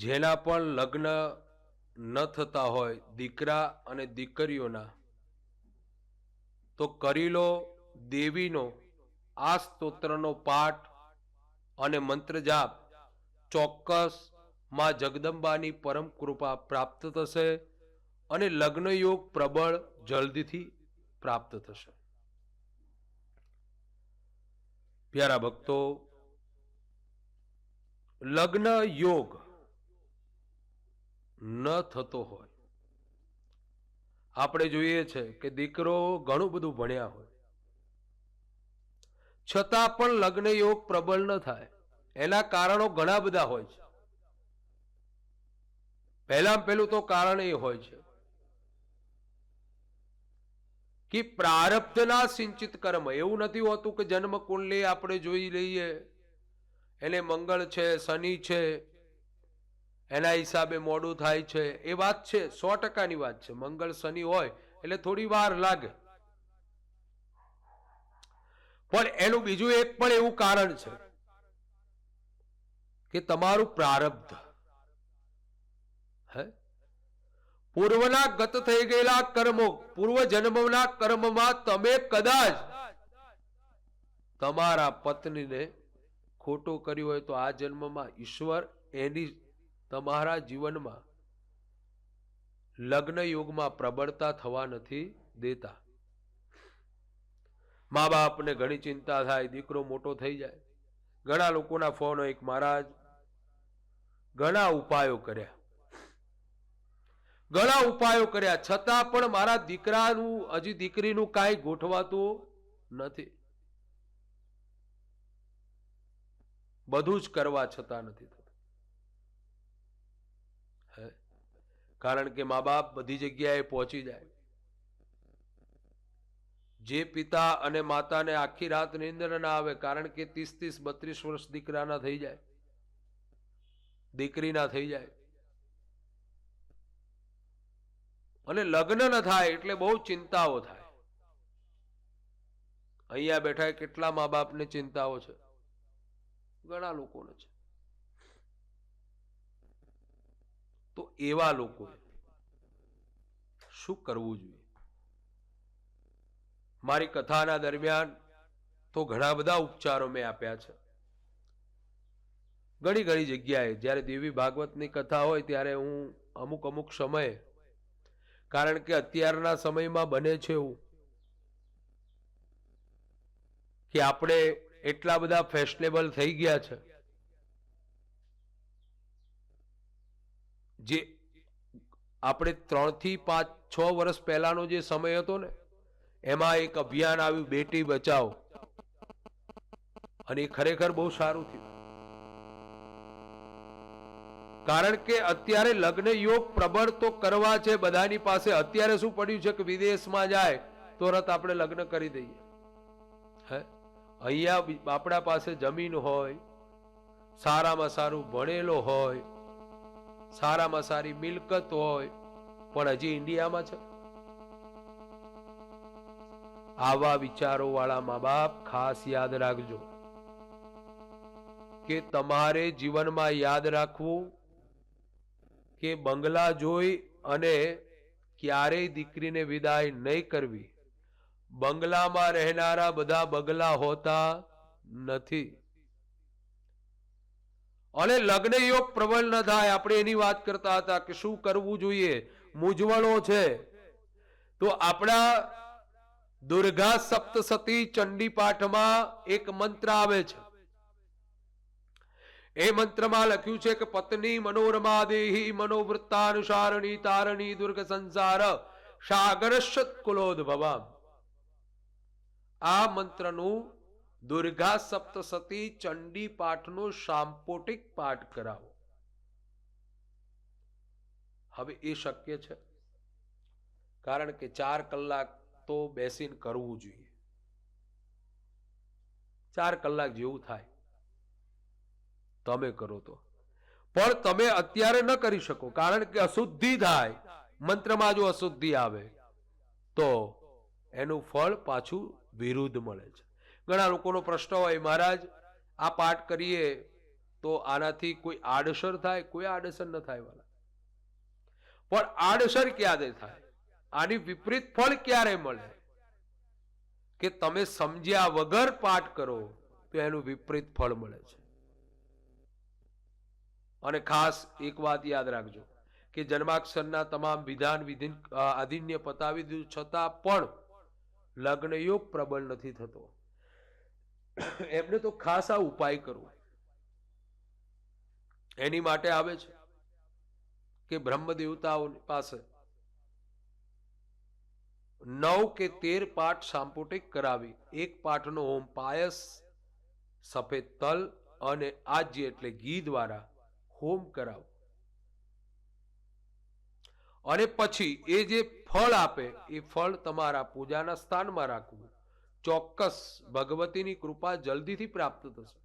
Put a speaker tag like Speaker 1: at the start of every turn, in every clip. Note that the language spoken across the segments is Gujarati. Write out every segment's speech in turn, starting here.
Speaker 1: જેના પણ લગ્ન ન થતા હોય, દીકરા અને દીકરીઓના, તો કરી લો દેવીનો આ સ્તોત્રનો પાઠ અને મંત્ર જાપ ચોક્કસમાં જગદંબાની પરમ કૃપા પ્રાપ્ત થશે અને લગ્ન યોગ પ્રબળ જલ્દીથી પ્રાપ્ત થશે. પ્યારા ભક્તો લગ્ન યોગ ન થતો હોય. આપણે જોઈએ છે કે દીકરો ઘણું બધું ભણ્યા હોય. છતાં પણ લગ્ન યોગ પ્રબળ ન થાય. એના કારણો ઘણા બધા હોય છે. પહેલામાં પહેલું તો કારણ એ હોય છે કે પ્રારબ્ધના સિંચિત કર્મ. એવું નથી હોતું કે જન્મ કુંડલી આપણે જોઈ લઈએ. એને મંગળ છે, શનિ છે એના હિસાબે મોડું થાય છે. એ વાત છે, સો ટકાની વાત છે. મંગળ શનિ હોય, એટલે થોડી વાર લાગે. પણ એનું બીજું એક પણ એવું કારણ છે કે તમારું પ્રારબ્ધ. હે? પૂર્વના ગત થઈ ગયેલા કર્મો, પૂર્વ જન્મના કર્મમાં તમે કદાચ તમારા પત્નીને ખોટું કર્યું હોય તો આ જન્મમાં ઈશ્વર એની તમારા જીવનમાં લગ્ન યુગમાં પ્રબળતા થવા નથી દેતા. મા બાપને ઘણી ચિંતા થાય, દીકરો મોટો થઈ જાય. ઘણા લોકોના ફોન એક મહારાજ ઘણા ઉપાયો કર્યા. ઘણા ઉપાયો કર્યા, છતાં પણ મારા દીકરાનું, હજી દીકરીનું કાંઈ ગોઠવાતું નથી. બધું જ કરવા છતાં નથી થતું હે કારણ કે મા બાપ બધી જગ્યાએ પહોંચી જાય. જે પિતા અને માતાને આખી રાત નિંદર ના આવે, કારણ કે ત્રીસ ત્રીસ બત્રીસ વર્ષ દીકરાના થઈ જાય. દીકરીના થઈ જાય. અને લગ્ન ન થાય એટલે બહુ ચિંતાઓ થાય. અહીંયા બેઠા કેટલા મા બાપને ચિંતાઓ છે? ઘણા લોકોને છે. તો એવા લોકોએ શું કરવું જોઈએ? મારી કથાના દરમિયાન તો ઘણા બધા ઉપચારો મેં આપ્યા છે. ઘણી ઘણી જગ્યાએ જ્યારે દેવી ભાગવતની કથા હોય ત્યારે હું અમુક અમુક સમયે, કારણ કે અત્યારના સમયમાં બને છે એવું, કે આપણે એટલા બધા ફેશનેબલ થઈ ગયા છે. જે આપણે ત્રણથી પાંચ, છ વર્ષ પહેલાનો જે સમય હતો ને, એમાં એક અભિયાન આવ્યું, બેટી બચાવો અને એ ખરેખર બહુ સારું થયું. કારણ કે અત્યારે લગ્ન યોગ પ્રબળ તો કરવા છે, બધાની પાસે અત્યારે શું પડ્યું છે કે વિદેશમાં જાય, તરત આપણે લગ્ન કરી દઈએ. હે? અહીંયા આપણા પાસે જમીન હોય, સારામાં સારું ભણેલો હોય સારામાં સારી મિલકત હોય, પણ હજી ઇન્ડિયામાં છે. આવા વિચારો વાળા મા બાપ ખાસ યાદ રાખજો કે તમારે જીવનમાં યાદ રાખવું કે બંગલા જોઈ અને ક્યારેય દીકરીને વિદાય નહીં કરવી. બંગલામાં રહેનારા બધા બંગલા હોતા નથી. અને લગ્ન યોગ પ્રબળ ન થાય. આપણે એની વાત કરતા હતા કે શું કરવું જોઈએ? મૂંઝવણો છે. તો આપણા દુર્ગા સપ્તસતી ચંડી પાઠમાં એક મંત્ર આવે છે. એ મંત્રમાં લખ્યું છે કે, પત્ની મનોરમા દેહી મનોવૃત્તાનુસારણી તારણી દુર્ગ સંસાર સાગરશત કુલોદભવામ આ મંત્રનું દુર્ગા સપ્તસતી ચંડી પાઠનો સાંપોટિક પાઠ કરાવો. હવે એ શક્ય છે? કારણ કે ચાર કલાક તો બેસીને કરવું જોઈએ. ચાર કલાક જેવું થાય. તમે કરો તો. પણ તમે અત્યારે ન કરી શકો, કારણ કે અશુદ્ધિ થાય. મંત્રમાં જો અશુદ્ધિ આવે, તો એનું ફળ પાછું વિરુદ્ધ મળે છે. ઘણા લોકોનો પ્રશ્ન હોય, મહારાજ, આ પાઠ કરીએ તો આનાથી કોઈ આડઅસર થાય? કોઈ આડઅસર ન થાય, વાલા. પણ આડઅસર ક્યારે થાય? આની વિપરીત ફળ ક્યારે મળે? કે તમે સમજ્યા વગર પાઠ કરો, તો એનું વિપરીત ફળ મળે છે. અને ખાસ એક વાત યાદ રાખજો, કે જન્માક્ષરના તમામ વિધાન વિધિન આધિન્ય પતાવી દીધું છતાં પણ લગ્ન યોગ પ્રબળ નથી થતો. એમને તો ખાસ આ ઉપાય કરવો. એની માટે આવે છે કે બ્રહ્મ દેવતાઓની પાસે નવ કે તેર પાઠ સાંપુટિક કરાવી. એક પાઠનો હોમ પાયસ, સફેદ તલ અને આજ્ય એટલે ઘી દ્વારા હોમ કરાવો. અને પછી એ જે ફળ આપે, એ ફળ તમારા પૂજાના સ્થાનમાં રાખવું. ચોક્કસ ભગવતીની કૃપા જલ્દીથી પ્રાપ્ત થશે.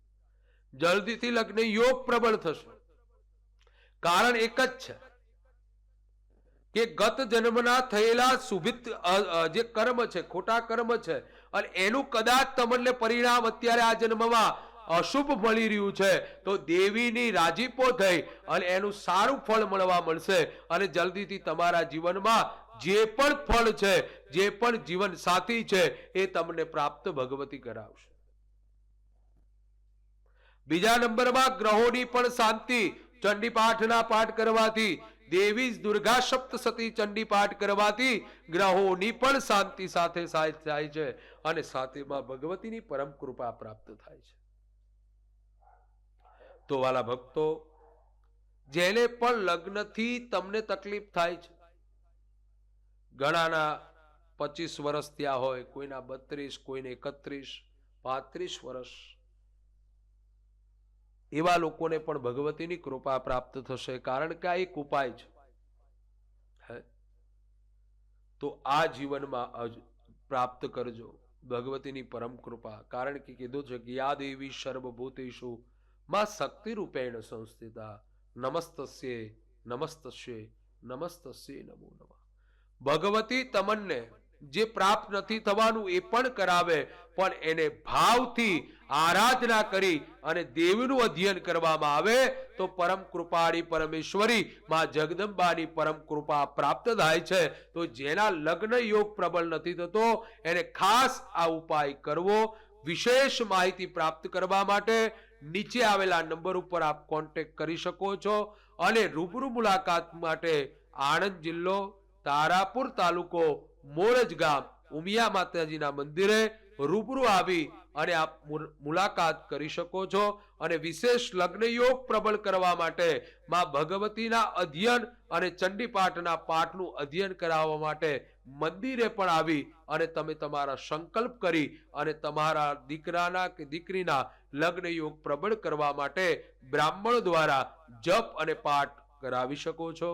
Speaker 1: જલ્દીથી લગ્ન યોગ પ્રબળ થશે. કારણ એક જ છે કે ગત જન્મના થયેલા શુભિત જે કર્મ છે, ખોટા કર્મ છે, અને એનું કદાચ તમને પરિણામ અત્યારે આ જન્મમાં અશુભ મળી રહ્યું છે, તો દેવીની રાજીપો થઈ અને એનું સારું ફળ મળવા મળશે અને જલ્દીથી તમારા જીવનમાં જે પણ ફળ છે, જે પણ જીવન સાથી છે, એ તમને પ્રાપ્ત ભગવતી કરાવશે. બીજા નંબરમાં ગ્રહોની પણ શાંતિ ચંડી પાઠના પાઠ કરવાથી, દેવી દુર્ગા સપ્તસતી ચંડી પાઠ કરવાથી ગ્રહોની પણ શાંતિ સાથ થાય છે અને સાથેમાં ભગવતીની પરમ કૃપા પ્રાપ્ત થાય છે. તો વાલા ભક્તો, જેને પણ લગ્નથી તમને તકલીફ થાય છે ઘણાના પચીસ વર્ષ ત્યાં હોય, કોઈના બત્રીસ, કોઈને એકત્રીસ, પાંત્રીસ વર્ષ એવા લોકોને પણ ભગવતીની કૃપા પ્રાપ્ત થશે, કારણ કે આ એક ઉપાય છે. તો આ જીવનમાં પ્રાપ્ત કરજો ભગવતીની પરમ કૃપા. કારણ કે કીધું છે કે યા દેવી સર્વભૂતેશુ માં શક્તિ રૂપેણ સંસ્થિતા. નમસ્તસ્યે નમસ્તસ્યે નમસ્તસ્યે નમો નમઃ. ભગવતી તમને જે પ્રાપ્ત નથી થવાનું એ પણ કરાવે, પણ એને ભાવથી આરાધના કરી અને દેવનું અધ્યયન કરવામાં આવે, તો પરમ કૃપાળી પરમેશ્વરી માં જગદંબાની પરમ કૃપા પ્રાપ્ત થાય છે. તો જેના લગ્ન યોગ પ્રબળ નથી થતો, એને ખાસ આ ઉપાય કરવો. વિશેષ માહિતી પ્રાપ્ત કરવા માટે નીચે આવેલા નંબર ઉપર આપ કોન્ટેક્ટ કરી શકો છો અને રૂબરૂ મુલાકાત માટે આણંદ જિલ્લો તારાપુર તાલુકો મોરજ ગામ ઉમિયા માતાજીના મંદિરે રૂબરૂ આવી અને આપ મુલાકાત કરી શકો છો અને વિશેષ લગ્ન યોગ પ્રબળ કરવા માટે માં ભગવતીના અધ્યયન અને ચંડીપાઠના પાઠનું અધ્યયન કરાવવા માટે મંદિરે પણ આવી અને તમે તમારા સંકલ્પ કરી અને તમારા દીકરાના કે દીકરીના લગ્ન યોગ પ્રબળ કરવા માટે બ્રાહ્મણ દ્વારા જપ અને પાઠ કરાવી શકો છો.